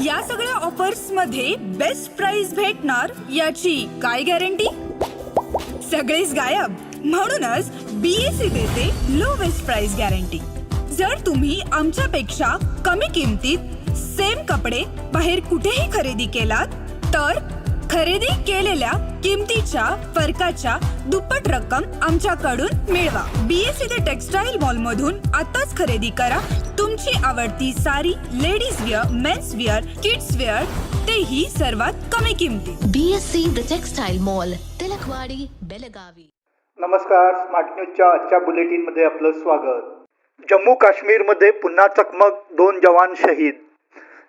या सगळ्या ऑफर्समध्ये best price भेटणार याची काय गॅरंटी सगळेच गायब. म्हणूनच बीएससी देते लोवेस्ट प्राइस गॅरंटी जर तुम्ही आमच्यापेक्षा कमी किमतीत सेम कपडे बाहेर कुठेही खरेदी केलात तर खरेदी केलेल्या किमतीच्या फरकाच्या दुप्पट रक्कम आमच्याकडून मिळवा. बीएससी ते टेक्सटाईल मॉल मधून आताच खरेदी करा. तुमची आवडती sari ladies wear men's wear kids wear तेही सर्वात कमी किमतीत BSc The Textile Mall, Tilakwadi Belagavi. नमस्कार स्मार्ट न्यूजच्या आजच्या बुलेटिनमध्ये आपलं स्वागत. जम्मू काश्मीरमध्ये पुन्हा चकमक दोन जवान शहीद।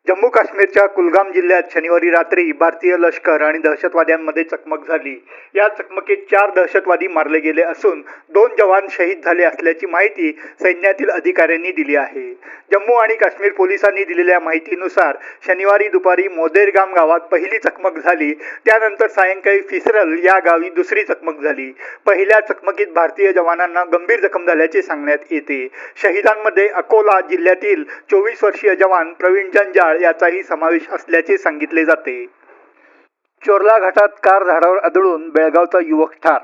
जम्मू काश्मीरच्या कुलगाम जिल्ह्यात शनिवारी रात्री भारतीय लष्कर आणि दहशतवाद्यांमध्ये चकमक झाली. या चकमकीत चार दहशतवादी मारले गेले असून दोन जवान शहीद झाले असल्याची माहिती सैन्यातील अधिकाऱ्यांनी दिली आहे. जम्मू आणि काश्मीर पोलिसांनी दिलेल्या माहितीनुसार शनिवारी दुपारी मोदेरगाम गावात पहिली चकमक झाली. त्यानंतर सायंकाळी फिसरल या गावी दुसरी चकमक झाली. पहिल्या चकमकीत भारतीय जवानांना गंभीर जखम झाल्याचे सांगण्यात येते. शहीदांमध्ये अकोला जिल्ह्यातील चोवीस वर्षीय जवान प्रवीण जंजाळ याचाही समावेश असल्याचे सांगितले जाते. चोरला घाटात कार झाडावर आदळून बेळगावचा युवक ठार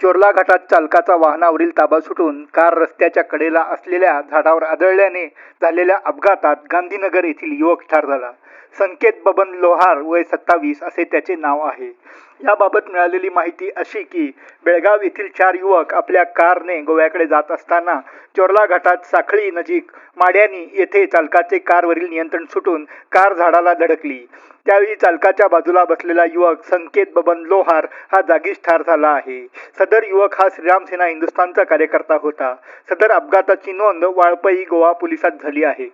चोरला घाटात चालकाचा वाहनावरील ताबा सुटून कार रस्त्याच्या कडेला असलेल्या झाडावर आदळल्याने झालेल्या अपघातात गांधीनगर येथील युवक ठार झाला. संकेत बबन लोहार वय सत्तावीस असे त्याचे नाव आहे. याबाबत मिळालेली माहिती अशी की बेळगाव येथील चार युवक आपल्या कारने गोव्याकडे जात असताना चोरला घाटात साखळी नजीक माड्यानी येथे चालकाचे कारवरील नियंत्रण सुटून कार झाडाला धडकली. त्यावेळी चालकाच्या बाजूला बसलेला युवक संकेत बबन लोहार हा जागीच ठार झाला आहे. सदर युवक हा श्रीराम सेना हिंदुस्थानचा कार्यकर्ता होता. सदर अपघाताची नोंद वाळपई गोवा पोलिसात झाली आहे.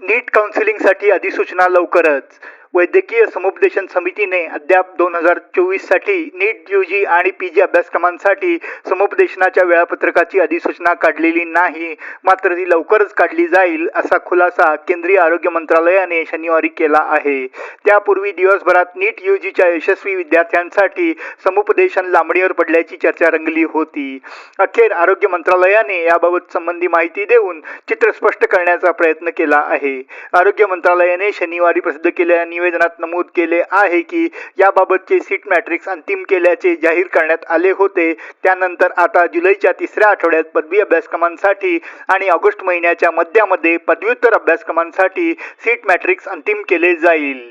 नीट काउन्सिलिंगसाठी अधिसूचना लवकरच. वैद्यकीय समुपदेशन समितीने अद्याप दोन हजार चोवीससाठी नीट यू जी आणि पी जी अभ्यासक्रमांसाठी समुपदेशनाच्या वेळापत्रकाची अधिसूचना काढलेली नाही. मात्र ती लवकरच काढली जाईल असा खुलासा केंद्रीय आरोग्य मंत्रालयाने शनिवारी केला आहे. त्यापूर्वी दिवसभरात नीट यू जीच्या यशस्वी विद्यार्थ्यांसाठी समुपदेशन लांबणीवर पडल्याची चर्चा रंगली होती. अखेर आरोग्य मंत्रालयाने याबाबत संबंधी माहिती देऊन चित्र स्पष्ट करण्याचा प्रयत्न केला आहे. आरोग्य मंत्रालयाने शनिवारी प्रसिद्ध केलेल्या निवेदनात नमूद केले आहे की याबाबतचे सीट मॅट्रिक्स अंतिम केल्याचे जाहीर करण्यात आले होते. त्यानंतर आता जुलैच्या तिसऱ्या आठवड्यात पदवी अभ्यासक्रमांसाठी आणि ऑगस्ट महिन्याच्या मध्यामध्ये पदव्युत्तर अभ्यासक्रमांसाठी सीट मॅट्रिक्स अंतिम केले जाईल.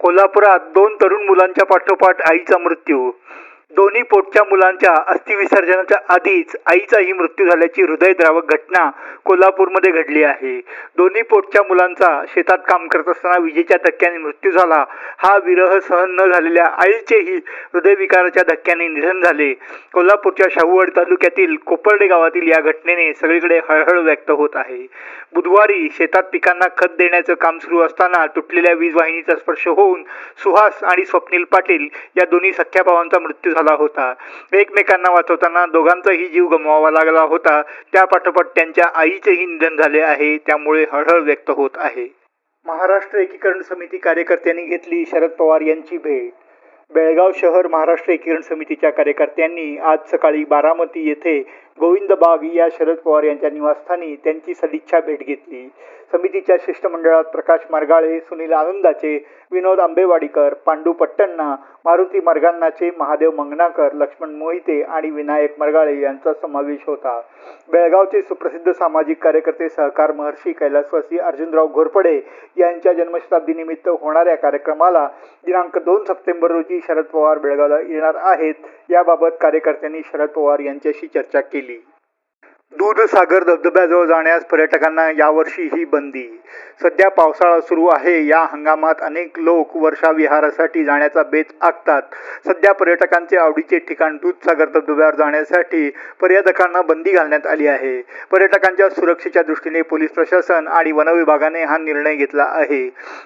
कोल्हापुरात दोन तरुण मुलांच्या पाठोपाठ आईचा मृत्यू दोन्ही पोटच्या मुलांच्या अस्थिविसर्जनाच्या आधीच आईचाही मृत्यू झाल्याची हृदयद्रावक घटना कोल्हापूरमध्ये घडली आहे. दोन्ही पोटच्या मुलांचा शेतात काम करत असताना विजेच्या धक्क्याने मृत्यू झाला. हा विरह सहन न झालेल्या आईचेही हृदयविकाराच्या धक्क्याने निधन झाले. कोल्हापूरच्या शाहूवाड तालुक्यातील कोपर्डे गावातील या घटनेने सगळीकडे हळहळ व्यक्त होत आहे. बुधवारी शेतात पिकांना खत देण्याचं काम सुरू असताना तुटलेल्या वीज वाहिनीचा स्पर्श होऊन सुहास आणि स्वप्नील पाटील या दोन्ही सख्या भावांचा मृत्यू झाला. होता. एकमेकांना वाचवताना दोघांचाही जीव गमवावा लागला होता. त्यापाठोपाठ त्यांच्या आईचेही निधन झाले आहे. त्यामुळे हळहळ व्यक्त होत आहे. महाराष्ट्र एकीकरण समिती कार्यकर्त्यांनी घेतली शरद पवार यांची भेट. बेळगाव शहर महाराष्ट्र एकीकरण समितीच्या कार्यकर्त्यांनी आज सकाळी बारामती येथे गोविंद बाग या शरद पवार यांच्या निवासस्थानी त्यांची सदिच्छा भेट घेतली. समितीच्या शिष्टमंडळात प्रकाश मार्गाळे सुनील आनंदाचे विनोद आंबेवाडीकर पांडू पट्टण्णा मारुती मार्गांनाचे महादेव मंगनाकर लक्ष्मण मोहिते आणि विनायक मरगाळे यांचा समावेश होता. बेळगावचे सुप्रसिद्ध सामाजिक कार्यकर्ते सहकार महर्षी कैलासवासी अर्जुनराव घोरपडे यांच्या जन्मशताब्दीनिमित्त होणाऱ्या कार्यक्रमाला दिनांक दोन सप्टेंबर रोजी शरद पवार बेळगावला येणार आहेत. याबाबत कार्यकर्त्यांनी शरद पवार यांच्याशी चर्चा केली. दूधसागर धबधब्याजवळ जाण्यास पर्यटकांना यावर्षी ही बंदी. सध्या पावसाळा सुरू आहे. या हंगामात अनेक लोक वर्षाविहारासाठी जाण्याचा बेत आखतात. सध्या पर्यटकांचे आवडीचे ठिकाण दूधसागर धबधब्यावर जाण्यासाठी पर्यटकांना बंदी घालण्यात आली आहे. पर्यटकांच्या सुरक्षेच्या दृष्टीने पोलीस प्रशासन आणि वनविभागाने हा निर्णय घेतला आहे.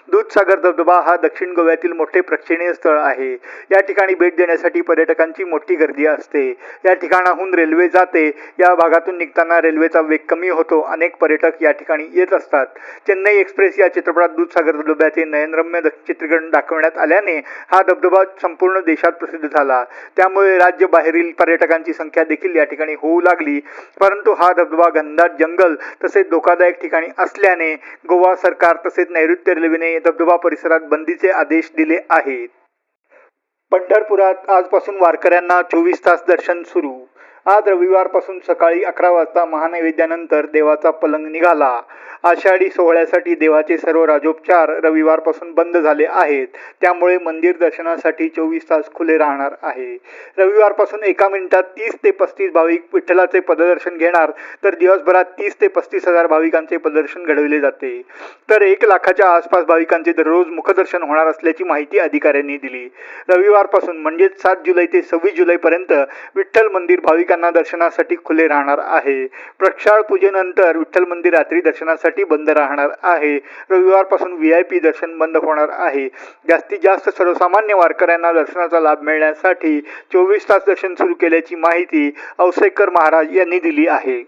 दूधसागर धबधबा हा दक्षिण गोव्यातील मोठे प्रेक्षणीय स्थळ आहे. या ठिकाणी भेट देण्यासाठी पर्यटकांची मोठी गर्दी असते. या ठिकाणाहून रेल्वे जाते. या भागातून असताना रेल्वेचा वेग कमी होतो. अनेक पर्यटक या ठिकाणी येत असतात. चेन्नई एक्सप्रेस या चित्रपटात दूधसागर धबधब्याचे नयनरम्य चित्रीकरण दाखवण्यात आल्याने हा धबधबा संपूर्ण देशात प्रसिद्ध झाला. त्यामुळे राज्यबाहेरील पर्यटकांची संख्या देखील या ठिकाणी होऊ लागली. परंतु हा धबधबा घनदाट जंगल तसेच धोकादायक ठिकाणी असल्याने गोवा सरकार तसेच नैऋत्य रेल्वेने धबधबा परिसरात बंदीचे आदेश दिले आहेत. पंढरपुरात आजपासून वारकऱ्यांना चोवीस तास दर्शन सुरू आज रविवारपासून सकाळी अकरा वाजता महानैवेद्यानंतर देवाचा पलंग निघाला. आषाढी सोहळ्यासाठी देवाचे सर्व राजोपचार रविवारपासून बंद झाले आहेत. त्यामुळे मंदिर दर्शनासाठी चोवीस तास खुले राहणार आहे. रविवारपासून एका मिनिटात तीस ते पस्तीस भाविक विठ्ठलाचे पददर्शन घेणार तर दिवसभरात तीस ते पस्तीस हजार भाविकांचे पददर्शन घडविले जाते. तर एक लाखाच्या आसपास भाविकांचे दररोज मुखदर्शन होणार असल्याची माहिती अधिकाऱ्यांनी दिली. रविवारपासून म्हणजेच सात जुलै ते सव्वीस जुलैपर्यंत विठ्ठल मंदिर भाविक भाविकांना दर्शनासाठी खुले राहणार आहे. प्रक्षाळ पूजेनंतर विठ्ठल मंदिर रात्री दर्शनासाठी बंद राहणार आहे. रविवारपासून व्ही आय पी दर्शन बंद होणार आहे. जास्तीत जास्त सर्वसामान्य वारकऱ्यांना दर्शनाचा लाभ मिळण्यासाठी चोवीस तास दर्शन सुरू केल्याची माहिती औसेकर महाराज यांनी दिली आहे.